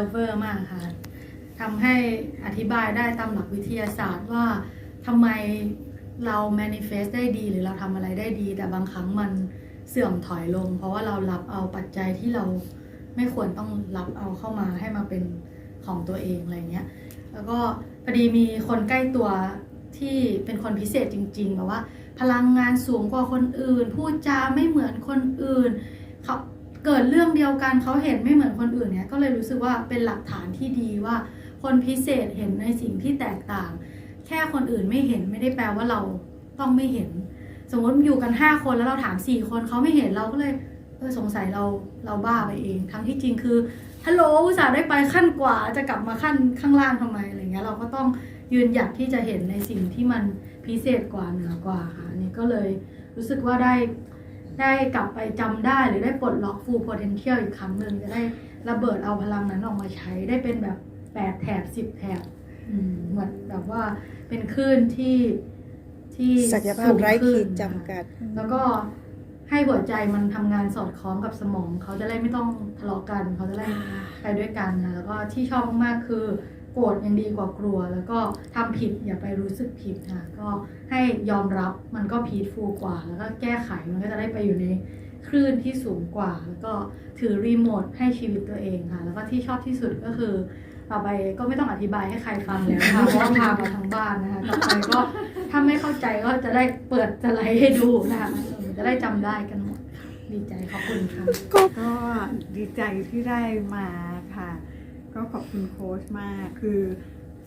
observer มากค่ะทำให้อธิบายได้ตามหลักวิทยาศาสตร์ว่าทำไมเรา manifest ได้ดีหรือเราทำอะไรได้ดี แต่บางครั้งมันเสื่อมถอยลง เพราะว่าเรารับเอาปัจจัยที่เราไม่ควรต้องรับเอาเข้ามาให้มาเป็นของตัวเองอะไรเงี้ย แล้วก็พอดีมีคนใกล้ตัวที่เป็นคนพิเศษจริงๆแบบว่า พลังงานสูงกว่าคนอื่น พูดจาไม่เหมือนคนอื่นเขา เกิดเรื่องเดียวกันเขาเห็นไม่เหมือนคนอื่นเนี่ยก็เลยรู้สึกว่าเป็นหลักฐานที่ดีว่า คนพิเศษเห็นในสิ่งที่แตกต่าง แค่คนอื่นไม่เห็นไม่ได้แปลว่าเราต้องไม่เห็น สมมติอยู่กันห้าคนแล้วเราถามสี่คนเขาไม่เห็นเราก็เลยเออสงสัยเราเราบ้าไปเอง ทั้งที่จริงคือฮัลโหลอุตส่าห์ได้ไปขั้นกว่าจะกลับมาขั้นข้างล่างทำไมอะไรเงี้ยเราก็ต้องยืนหยัดที่จะเห็นในสิ่งที่มันพิเศษกว่าเหนือกว่าค่ะอันนี่ก็เลยรู้สึกว่าได้ ได้กลับไปจำได้หรือได้ปลดล็อก full potential อีกครั้งหนึ่งจะได้ระเบิดเอาพลังนั้นออกมาใช้ได้เป็นแบบแปดแถบสิบแถบอืมเหมือนแบบว่าเป็นคลื่นที่ที่ศักยภาพไร้สูงขึ้ขีนดจำกัด แล้วก็ให้หัวใจมันทำงานสอดคล้องกับสมอง เขาจะได้ไม่ต้องทะเลาะกัน เขาจะได้ไปด้วยกันนะแล้วก็ที่ชอบมากๆคือ โกรธยังดีกว่ากลัว แล้วก็ทำผิดอย่าไปรู้สึกผิดค่ะก็ให้ยอมรับมันก็พีทฟูกว่า แล้วก็แก้ไขมันก็จะได้ไปอยู่ในคลื่นที่สูงกว่า แล้วก็ถือรีโมทให้ชีวิตตัวเองค่ะ แล้วก็ที่ชอบที่สุดก็คือต่อไปก็ไม่ต้องอธิบายให้ใครฟังแล้วค่ะเพราะว่าพามาทั้งบ้านนะคะต่อไปก็ถ้าไม่เข้าใจก็จะได้เปิดสไลด์ให้ดูนะคะจะได้จำได้กันหมดดีใจขอบคุณค่ะก็ดีใจที่ได้มาค่ะ ก็ขอบคุณโค้ชมากคือ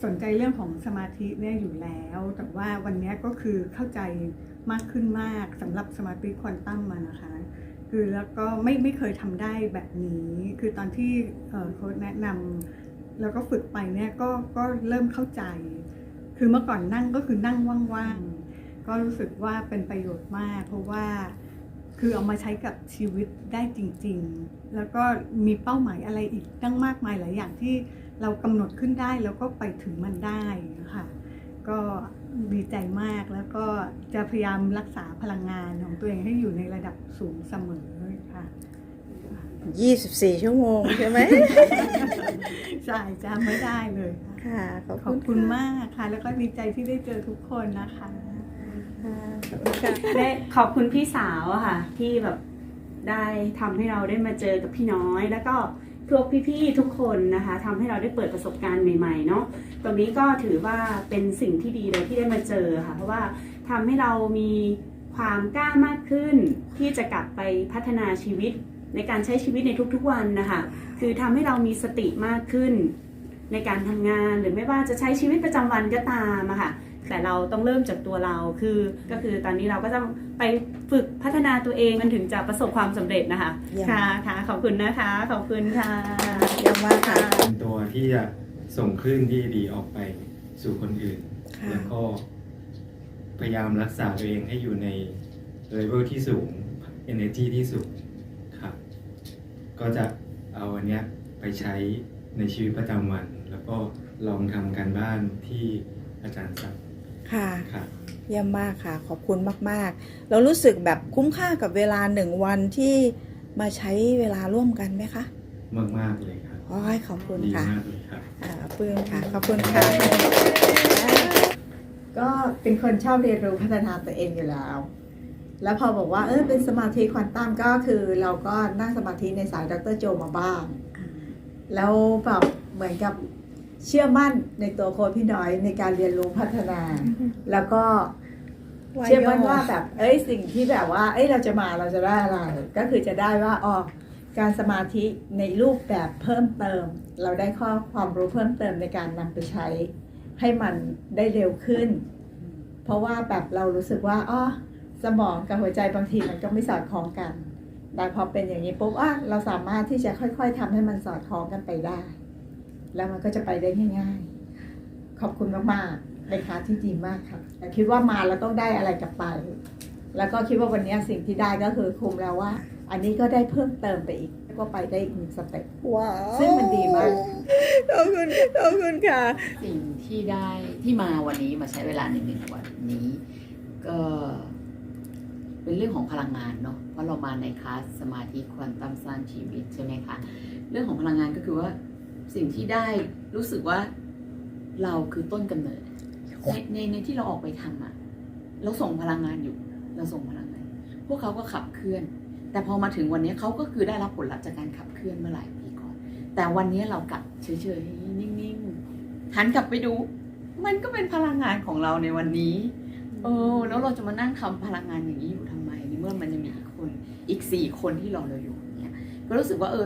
สนใจเรื่องของสมาธิเนี่ยอยู่แล้ว แต่ว่าวันนี้ก็คือเข้าใจมากขึ้นมากสำหรับสมาธิควอนตัมมานะคะ คือแล้วก็ไม่ไม่เคยทำได้แบบนี้ คือตอนที่โค้ชแนะนำแล้วก็ฝึกไปเนี่ยก็ก็เริ่มเข้าใจ คือเมื่อก่อนนั่งก็คือนั่งว่างๆ ก็รู้สึกว่าเป็นประโยชน์มาก เพราะว่า คือเอามาใช้กับชีวิตได้จริง ๆ แล้วก็มีเป้าหมายอะไรอีกตั้งมากมายหลายอย่างที่เรากำหนดขึ้นได้แล้วก็ไปถึงมันได้ค่ะก็ดีใจมากแล้วก็จะพยายามรักษาพลังงานของตัวเองให้อยู่ในระดับสูงเสมอค่ะ24ชั่วโมงใช่ไหมใช่จำไม่ได้เลยค่ะค่ะขอบขอบคุคุณณค่ะมากค่ะ แล้วก็ดีใจที่ได้เจอทุกคนนะคะ ได้ขอบคุณพี่สาวอะค่ะ ที่แบบได้ทำให้เราได้มาเจอกับพี่น้อย แล้วก็พวกพี่ๆทุกคนนะคะทำให้เราได้เปิดประสบการณ์ใหม่ๆเนาะตรงนี้ก็ถือว่าเป็นสิ่งที่ดีเลยที่ได้มาเจอค่ะ เพราะว่าทำให้เรามีความกล้ามากขึ้น ที่จะกลับไปพัฒนาชีวิตในการใช้ชีวิตในทุกๆวันนะคะ คือทำให้เรามีสติมากขึ้น ในการทำงานหรือไม่ว่าจะใช้ชีวิตประจำวันก็ตามอะค่ะ แต่เราต้องเริ่มจากตัวเราคือ ก็คือตอนนี้เราก็ต้องไปฝึกพัฒนาตัวเองมันถึงจะประสบความสำเร็จนะคะเยี่ยม ค่ะค่ะขอบคุณนะคะขอบคุณค่ะ เยี่ยมมากค่ะ เป็นตัวที่จะส่งคลื่นที่ดีออกไปสู่คนอื่น ค่ะ แล้วก็พยายามรักษาตัวเองให้อยู่ในเลเวลที่สูง energy ที่สูงครับก็จะเอาอันเนี้ยไปใช้ในชีวิตประจำวัน แล้วก็ลองทำการบ้านที่อาจารย์สั่ง ค่ะ ครับ เยี่ยมมากค่ะ ขอบคุณมาก ๆ เรารู้สึกแบบคุ้มค่ากับเวลาหนึ่งวันที่มาใช้เวลาร่วมกันไหมคะมากๆเลยครับ โอ้ยขอบคุณดีค่ะมากเลยครับ อ่าปลื้มค่ะ ขอบคุณค่ะ ก็เป็นคนชอบเรียนรู้พัฒนาตัวเองอยู่แล้ว แล้วพอบอกว่าเออเป็นสมาธิควอนตัมก็คือ เราก็นั่งสมาธิในสายดรโจมาบ้าง แล้วแบบเหมือนกับ เชื่อมั่นในตัวโค้ชพี่น้อยในการเรียนรู้พัฒนา แล้วก็เชื่อมั่นว่าแบบ เอ้ยสิ่งที่แบบว่า เอ้ยเราจะมาเราจะได้อะไร ก็คือจะได้ว่าอ๋อการสมาธิในรูปแบบเพิ่มเติม เราได้ข้อความรู้เพิ่มเติมในการนำไปใช้ ให้มันได้เร็วขึ้น เพราะว่าแบบเรารู้สึกว่าอ๋อสมองกับหัวใจบางทีมันก็ไม่สอดคล้องกัน แต่พอเป็นอย่างนี้ปุ๊บอะเราสามารถที่จะค่อย ๆทำให้มันสอดคล้องกันไปได้ แล้วมันก็จะไปได้ง่ายๆ ขอบคุณมากๆเป็นคลาสที่ดีมากค่ะแต่คิดว่ามาแล้วต้องได้อะไรกลับไป แล้วก็คิดว่าวันนี้สิ่งที่ได้ก็คือคุมแล้วว่า อันนี้ก็ได้เพิ่มเติมไปอีกก็ไปได้อีกหนึ่งสเต็ปว้าวซึ่งมันดีมากขอบคุณขอบคุณค่ะ สิ่งที่ได้ที่มาวันนี้มาใช้เวลาในหนึ่งวันนี้ ก็เป็นเรื่องของพลังงานเนาะเพราะเรามาในคลาสสมาธิควอนตัมสร้างชีวิตใช่ไหมคะเรื่องของพลังงานก็คือว่า สิ่งที่ได้รู้สึกว่าเราคือต้นกำเนิดในในในที่เราออกไปทำอะเราส่งพลังงานอยู่ เราส่งพลังงาน พวกเขาก็ขับเคลื่อน แต่พอมาถึงวันนี้เขาก็คือได้รับผลลัพธ์จากการขับเคลื่อนเมื่อหลายปีก่อน แต่วันนี้เรากลับเฉยๆนิ่งๆหันกลับไปดู มันก็เป็นพลังงานของเราในวันนี้เออแล้วเราจะมานั่งทำพลังงานอย่างนี้อยู่ทำไมในเมื่อมันยังมีอีกคนอีกสี่คนที่รอเราอยู่เนี่ยก็รู้สึกว่าเออ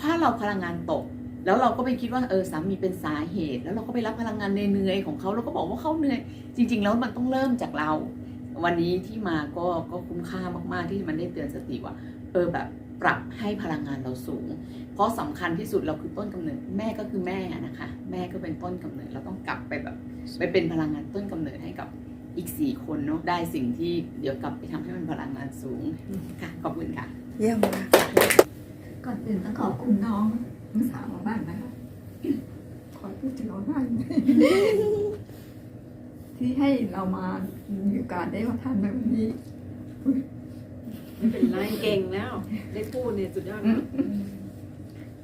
ถ้าเราพลังงานตก แล้วเราก็ไปคิดว่าเออสามีเป็นสาเหตุ แล้วเราก็ไปรับพลังงานเหนื่อยๆของเขาแล้วก็บอกว่าเขาเหนื่อย จริง ๆ แล้วมันต้องเริ่มจากเรา วันนี้ที่มาก็ก็คุ้มค่ามากๆที่มันได้เตือนสติว่า เออแบบปรับให้พลังงานเราสูง เพราะสำคัญที่สุดเราคือต้นกำเนิดแม่ก็คือแม่นะคะ แม่ก็เป็นต้นกำเนิดเราต้องกลับไปแบบไปเป็นพลังงานต้นกำเนิดให้กับอีกสี่คนเนาะได้สิ่งที่เดี๋ยวกลับไปทำให้มันพลังงานสูงค่ะขอบคุณค่ะ เยี่ยมมากก่อนอื่นต้องขอบคุณน้อง ทั้งสามมากๆนะคะขอพูดถึงเราได้ไหมที่ให้เรามามีโอกาสได้มาทำในวันนี้ไม่เป็นไรเก่งแล้ว ได้พูดเนี่ยสุดยอดแล้ว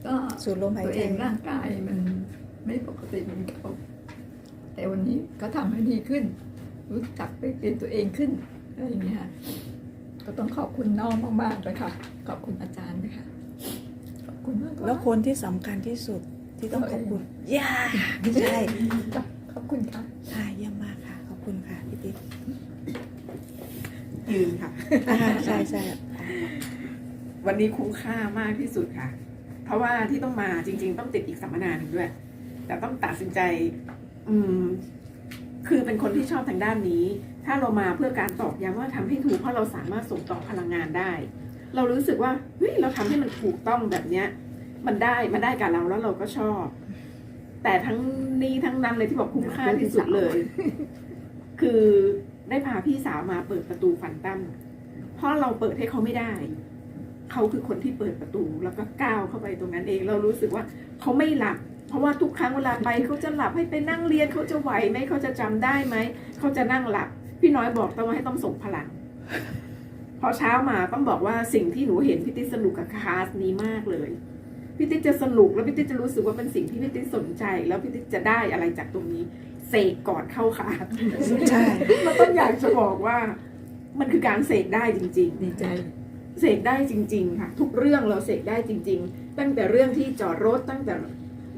ก็สูดลมหายตัวใจเองร่างกายมันไม่ปกติเหมือนเก่าแต่วันนี้ก็ทำให้ดีขึ้น รู้จักไปเปลี่ยนตัวเองขึ้นอะไรอย่างเงี้ยค่ะก็ต้องขอบคุณน้องมากๆเลยค่ะ ขอบคุณอาจารย์นะคะขอบ คุณมากๆแล้วคนที่สำคัญที่สุดที่ต้องขอบคุณย่าไม่ใช่จ้ะขอบคุณค่ะค่ะเยี่ยมมากค่ะ ขอบคุณค่ะพี่ติ๊กยืนค่ะ อ่าใช่ใช่วันนี้คุ้มค่ามากที่สุดค่ะ เพราะว่าที่ต้องมาจริง ๆ ต้องติดอีกสัมมนาหนึ่งด้วย แต่ต้องตัดสินใจ อืม คือเป็นคนที่ชอบทางด้านนี้ ถ้าเรามาเพื่อการตอกย้ำว่าทำให้ถูกเพราะเราสามารถส่งต่อพลังงานได้ เรารู้สึกว่าเฮ้ยเราทำให้มันถูกต้องแบบเนี้ย มันได้มันได้กับเราแล้วเราก็ชอบ แต่ทั้งนี้ทั้งนั้นเลยที่บอกคุ้มค่าที่สุดเลย คือได้พาพี่สาวมาเปิดประตูฟันตั้มเพราะเราเปิดให้เขาไม่ได้ เขาคือคนที่เปิดประตูแล้วก็ก้าวเข้าไปตรงนั้นเอง เรารู้สึกว่าเขาไม่หลับ เพราะว่าทุกครั้งเวลาไปเขาจะหลับให้ไปนั่งเรียนเขาจะไหวไหมเขาจะจำได้ไหมเขาจะนั่งหลับ พี่น้อยบอกต้องว่าให้ต้องส่งพลังพ อเช้ามาต้องบอกว่าสิ่งที่หนูเห็นพี่ติ๊กสนุกกับคลาสนี้มากเลยพี่ติ๊กจะสนุกแล้วพี่ติ๊กจะรู้สึกว่าเป็นสิ่งที่พี่ติ๊กสนใจ แล้วพี่ติ๊กจะได้อะไรจากตรงนี้เสกก่อนเข้าคลาสใช่มันต้องอยากจะบอกว่า มันคือการเสกได้จริงๆดีใจเสกได้จริง ๆ ค่ะ ทุกเรื่องเราเสกได้จริง ๆ ตั้งแต่เรื่องที่จอดรถตั้งแต่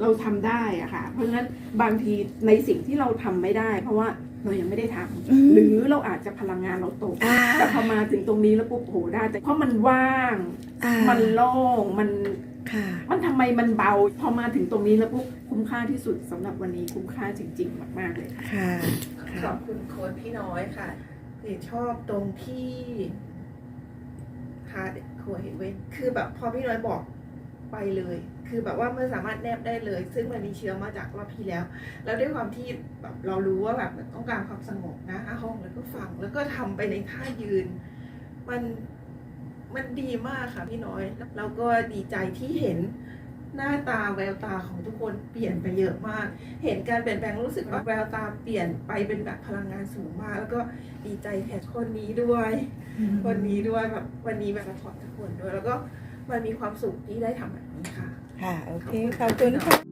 เราทำได้อะค่ะ เพราะฉะนั้นบางทีในสิ่งที่เราทำไม่ได้ เพราะว่า เรายังไม่ได้ทำอืมหรือเราอาจจะพลังงานเราตกอ่าแต่พอมาถึงตรงนี้แล้วปุ๊บโหได้แต่เพราะมันว่างอ่ามันโล่งมันค่ะมันทำไมมันเบา พอมาถึงตรงนี้แล้วปุ๊บคุ้มค่าที่สุดสำหรับวันนี้คุ้มค่าจริง ๆ มาก ๆ เลยค่ะค่ะขค่ะอบคุณโค้ดพี่น้อยค่ะที่ชอบตรงที่พาครัวเห็นเว้นคือแบบพอพี่น้อยบอกไปเลย คือแบบว่ามันสามารถแนบได้เลย ซึ่งมันมีเชื้อมาจากรอบที่แล้ว แล้วด้วยความที่แบบเรารู้ว่าแบบมันต้องการความสงบนะห้าห้องแล้วก็ฟังแล้วก็ทำไปในท่ายืน มันมันดีมากค่ะพี่น้อย แล้วก็ดีใจที่เห็นหน้าตาแววตาของทุกคนเปลี่ยนไปเยอะมาก เห็นการเปลี่ยนแปลงรู้สึกว่าแววตาเปลี่ยนไปเป็นแบบพลังงานสูงมาก แล้วก็ดีใจแทนคนนี้ด้วย คนนี้ด้วยแบบวันนี้แบบสปอร์ตทุกคนด้วย แล้วก็มันมีความสุขที่ได้ทำแบบนี้ค่ะ ค่ะ โอเค ขอบคุณค่ะ